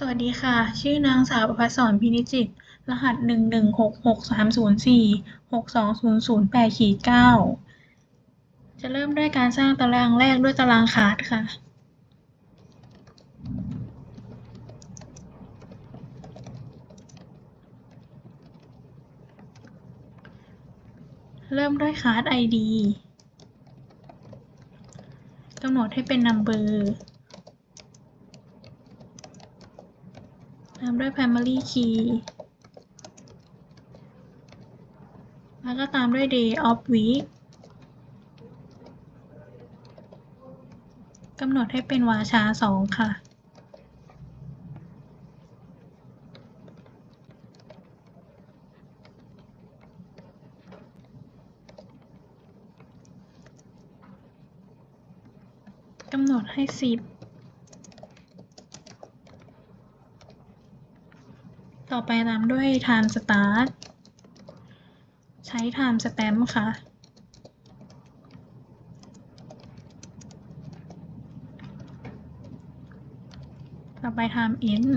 สวัสดีค่ะ ชื่อนางสาวประภสรพินิจิต รหัสหนึ่งหนึ่งหกหกสามศูนย์สี่หกสองศูนย์ศูนย์แปดขีดเก้าจะเริ่มด้วยการสร้างตารางแรกด้วยตารางคาร์ดค่ะ เริ่มด้วยคาร์ด ID กำหนดให้เป็น number ตามด้วย primary key แล้วก็ตามด้วย day of week กำหนดให้เป็นวาชา 2 ค่ะ กำหนดให้ 10 ต่อไปตามด้วย time start ใช้ time stamp ค่ะ ต่อไป time end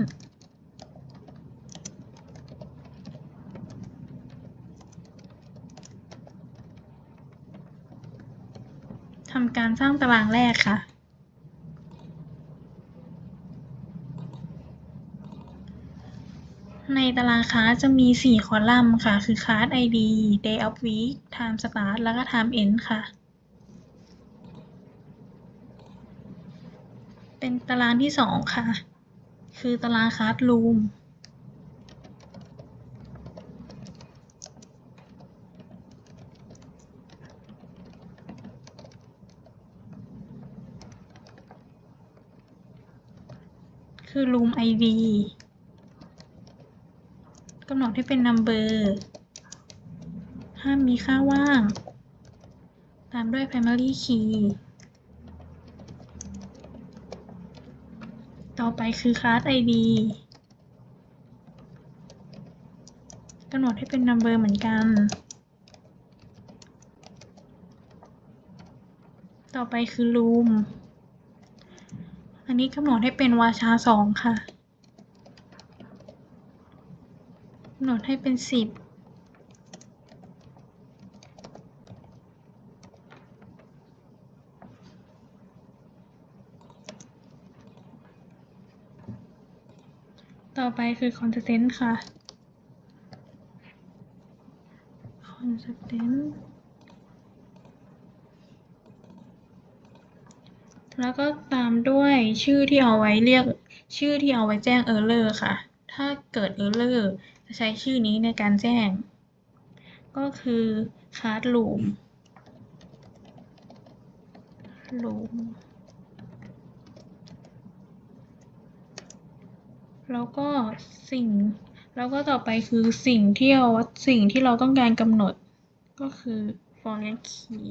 ทำการสร้างตารางแรกค่ะ ใน ตารางคลาสจะมี 4 คอลัมน์ค่ะ คือ class ID day of week time start แล้วก็ time end ค่ะ เป็นตารางที่ 2 ค่ะ คือตาราง classroom คือ room ID กำหนดให้เป็น number ห้ามมีค่าว่าง ตามด้วย primary key ต่อไปคือ class ID กำหนดให้เป็น number เหมือนกัน ต่อไปคือ room อันนี้กำหนดให้เป็นวาชาสองค่ะ กำหนดให้เป็นสิบต่อไปคือ constant ค่ะ constant แล้วก็ตามด้วยชื่อที่เอาไว้เรียกชื่อที่เอาไว้แจ้ง error ค่ะ ถ้าเกิด error จะใช้ชื่อนี้ในการแจ้ง ก็คือ classroom room แล้วก็สิ่ง แล้วก็ต่อไปคือสิ่งที่เราสิ่งที่เราต้องการกำหนด ก็คือ foreign key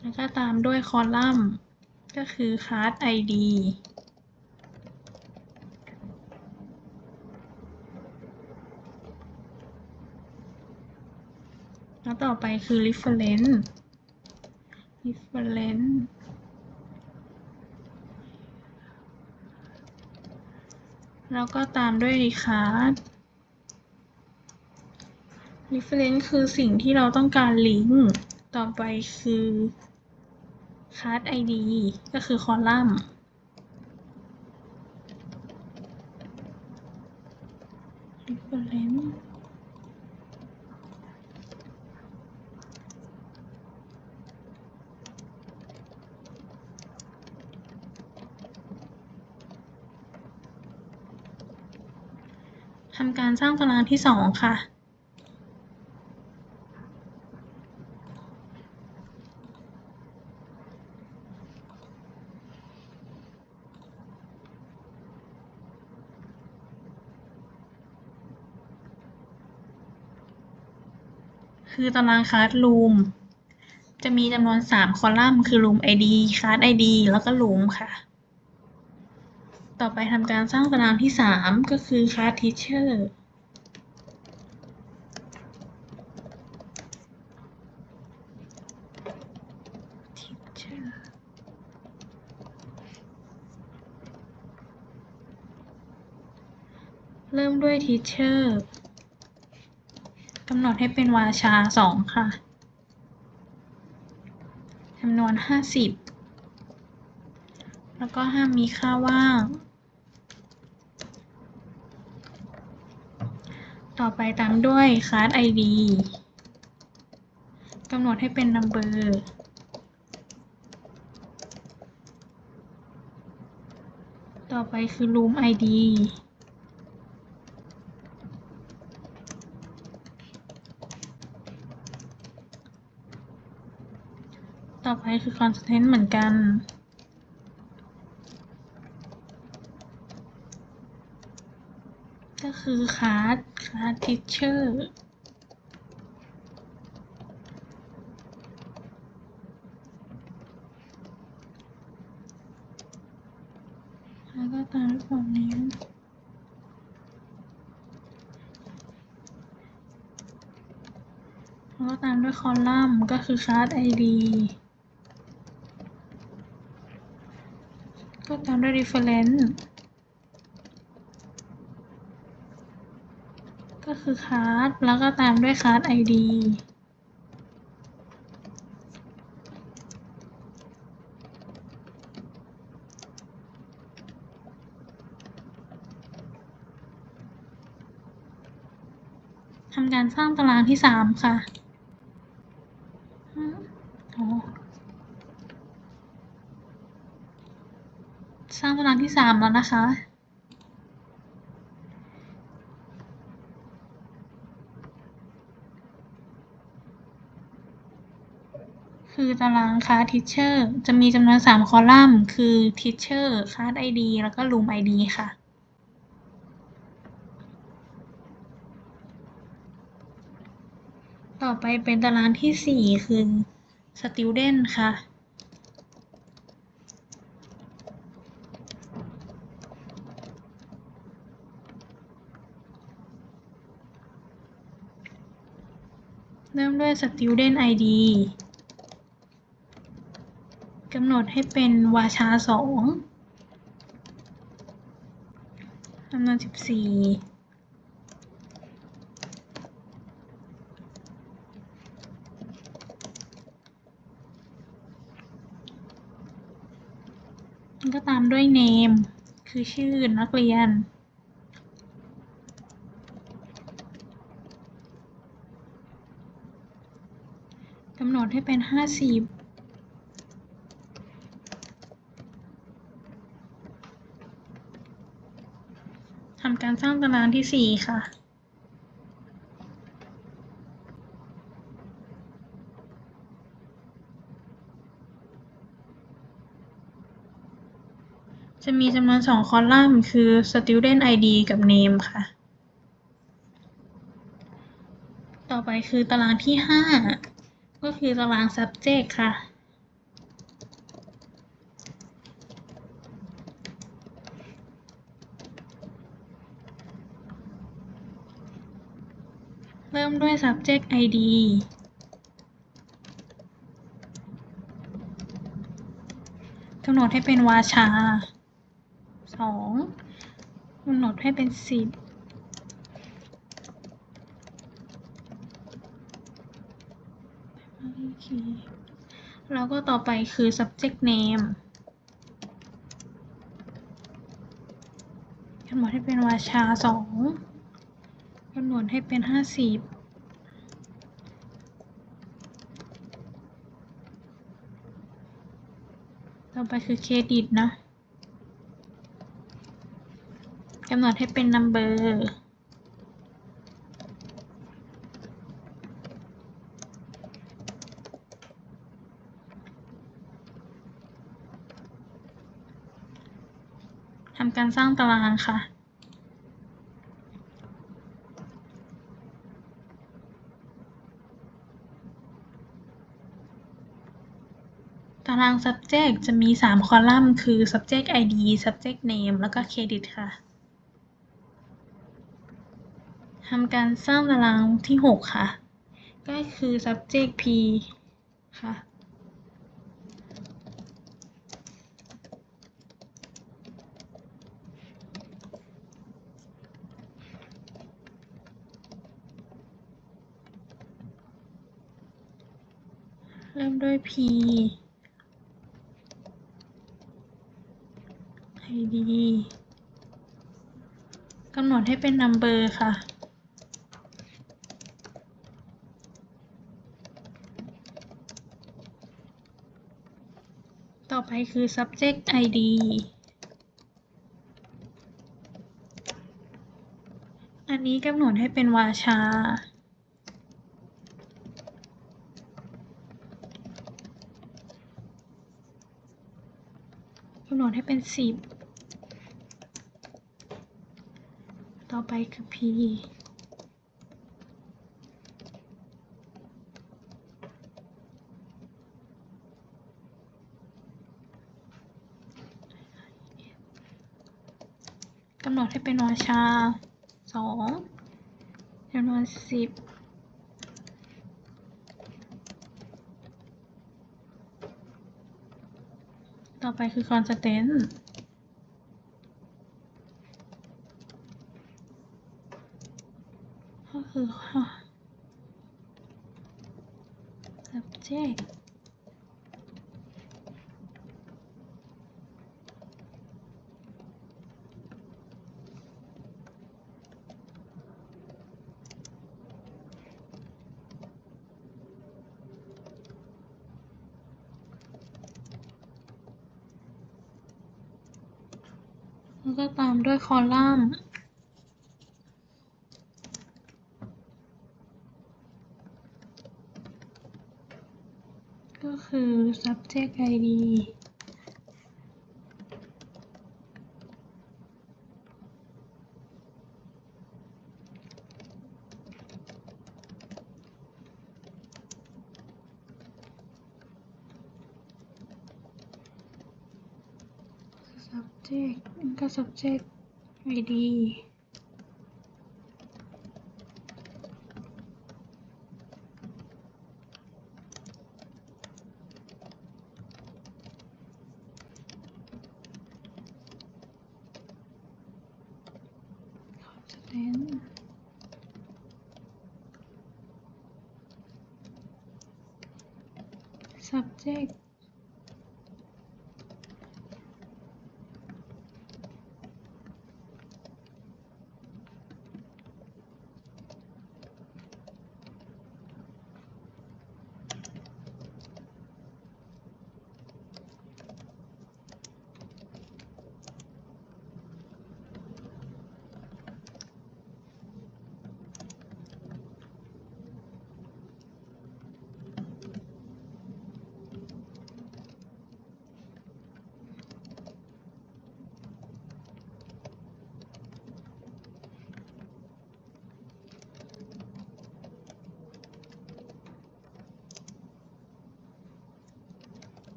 แล้วก็ตามด้วยคอลัมน์ ก็คือ class ID แล้วต่อไปคือ reference reference แล้วก็ตามด้วย recast reference คือสิ่งที่เราต้องการลิงก์ ต่อไปคือ class ID ก็คือคอลัมน์ reference ทำการสร้างตารางที่สองค่ะ คือตารางคลาสรูมจะมีจำนวนสามคอลัมน์ คือ room id class id แล้วก็ลูมค่ะ ต่อไปทำการสร้างตารางที่สามก็คือคลาสทิชเชอร์เริ่มด้วย teacher กำหนดให้เป็นวาชาสองค่ะจำนวนห้าสิบแล้วก็ห้ามมีค่าว่าง ต่อไปตามด้วย class ID กำหนดให้เป็น number ต่อไปคือ room ID ต่อไปคือ constant เหมือนกัน ก็คือ class class teacher แล้วก็ตามด้วยฝั่งนี้แล้วก็ตามด้วยคอลัมน์ก็คือ class ID ก็ ตามด้วย reference ก็คือ class แล้วก็ตามด้วย class ID ทำการสร้างตารางที่สามค่ะอืมอ๋อสร้างตาราง ที่สามแล้วนะคะ คือตารางคลาส teacher จะมีจำนวนสามคอลัมน์ คือ teacher คลาส ID แล้วก็ room ID ค่ะต่อไปเป็นตารางที่สี่คือ student ค่ะ ด้วย student ID กำหนดให้เป็นวาชาสองจำนวนสิบสี่ก็ตามด้วย name คือชื่อนักเรียน กำหนด ให้เป็นห้าสิบทำการสร้างตารางที่สี่ค่ะจะมีจำนวนสองคอลัมน์คือ student ID กับ name ค่ะ ต่อไปคือตารางที่ห้า ก็คือตาราง subject ค่ะ เริ่มด้วย subject ID กำหนดให้เป็นวาชาสองกำหนดให้เป็นสิบ โอเคแล้วก็ต่อไปคือ subject name กำหนดให้เป็นวาชาสองกำหนดให้เป็นห้าสิบต่อไปคือเครดิตนะกำหนดให้เป็น number ทำการสร้างตารางค่ะตาราง subject จะมี 3 คอลัมน์ คือ subject ID subject name แล้วก็ credit ค่ะ ทำการสร้างตารางที่ 6 ค่ะ ก็คือ subject P ค่ะ เริ่มด้วย P ID กำหนดให้เป็น number ค่ะ ต่อไปคือ subject ID อันนี้กำหนดให้เป็นวาชา ให้เป็น 10 ต่อไปคือ p กำหนดให้เป็นวาชา2จำนวน10 ต่อไปคือ constant ก็คือ subject แล้วก็ตาม ด้วยคอลัมน์ก็คือ subject id subject มันก็ subject ready. Then subject.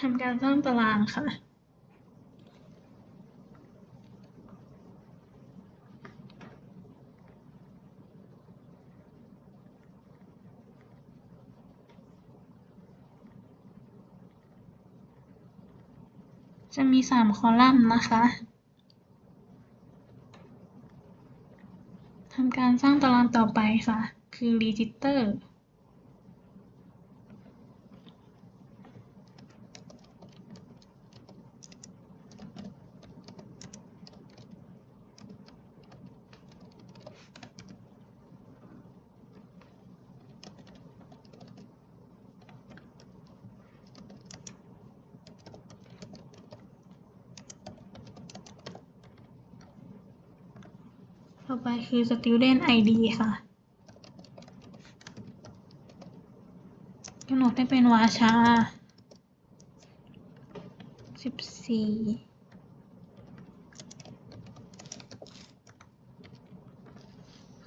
ทำการสร้างตารางค่ะจะมีสามคอลัมน์นะคะ ทำการสร้างตารางต่อไปค่ะ คือ register ต่อไปคือ student ID ค่ะ กำหนดให้เป็นวาชาสิบสี่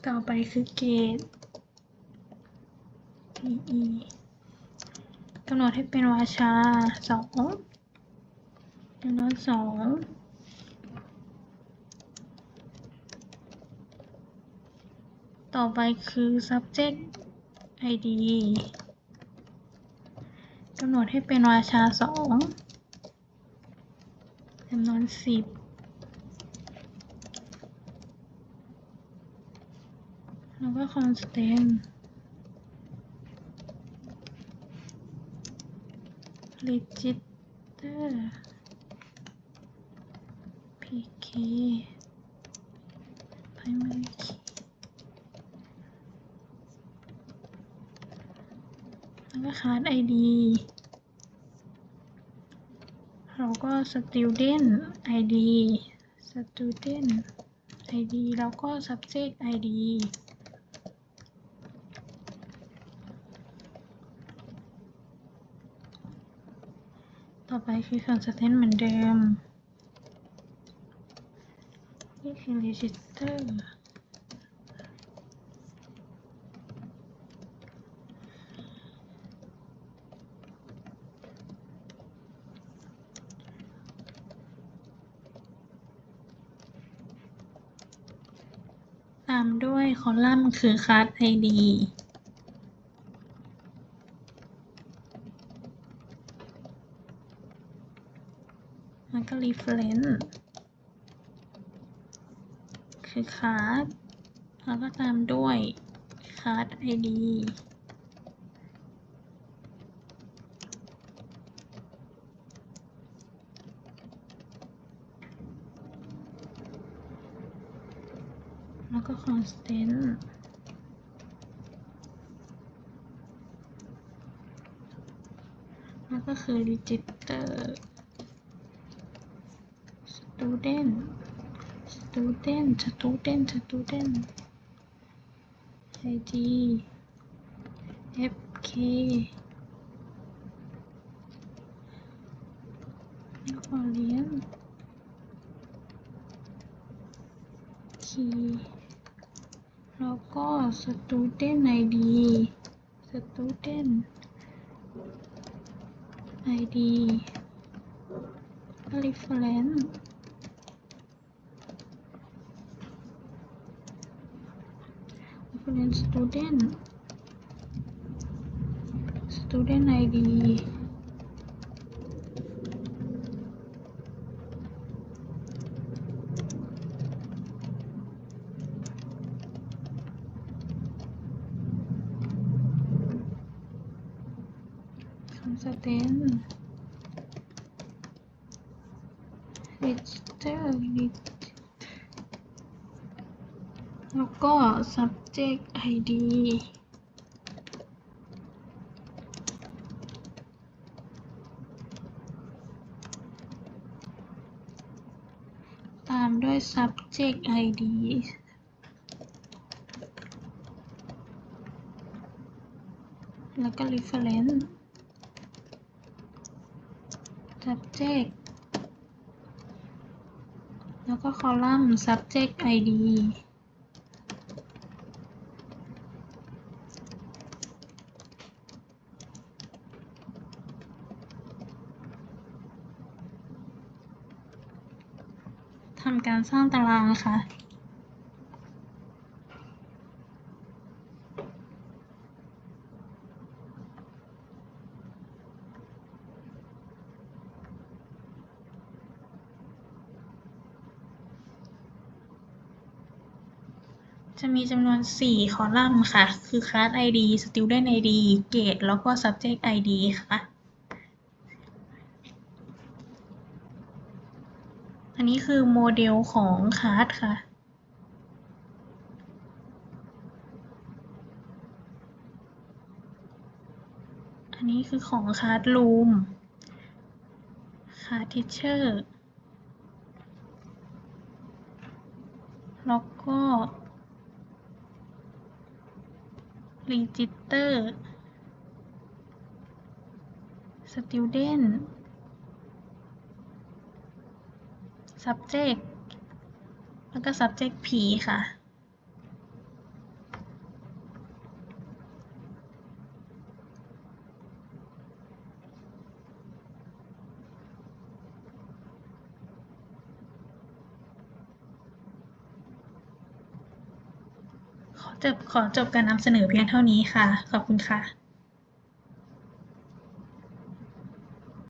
ต่อไปคือเกรด PE กำหนดให้เป็นวาชาสองจำนวนสอง ต่อไปคือ subject id กำหนดให้เป็นราชาสองจำนวนสิบแล้วก็ constant register pk primary key แล้วก็ class id แล้วก็ student id student id แล้วก็ subject id ต่อไปคือ constant เหมือนเดิม นี่คือ register ตามด้วยค คอลัมน์คือคลาส id แล้วก็รีเฟรนด์คือคลาส แล้วก็ตามด้วยคลาสดี แล้วก็ constant แล้วก็คือ register student student student student id fk แล้วก็เลี้ยง key แล้วก็ student id student id reference reference student student id คำสเตน register register แล้วก็ subject id ตามด้วย subject id แล้วก็ reference subject แล้วก็ column subject id ทำการสร้างตารางค่ะจะมีจำนวน 4 คอลัมน์ค่ะ คือ class id student id grade แล้วก็ subject id ค่ะ อันนี้ คือโมเดลของคาร์ดค่ะ อันนี้คือของคาร์ดรูมคาร์ดทิชเชอร์แล้วก็รีจิสเตอร์สติวเดนต์ subject แล้วก็ subject p ค่ะคอจบขอจบการนำเสนอเพียงเท่านี้ค่ะ ขอบคุณค่ะ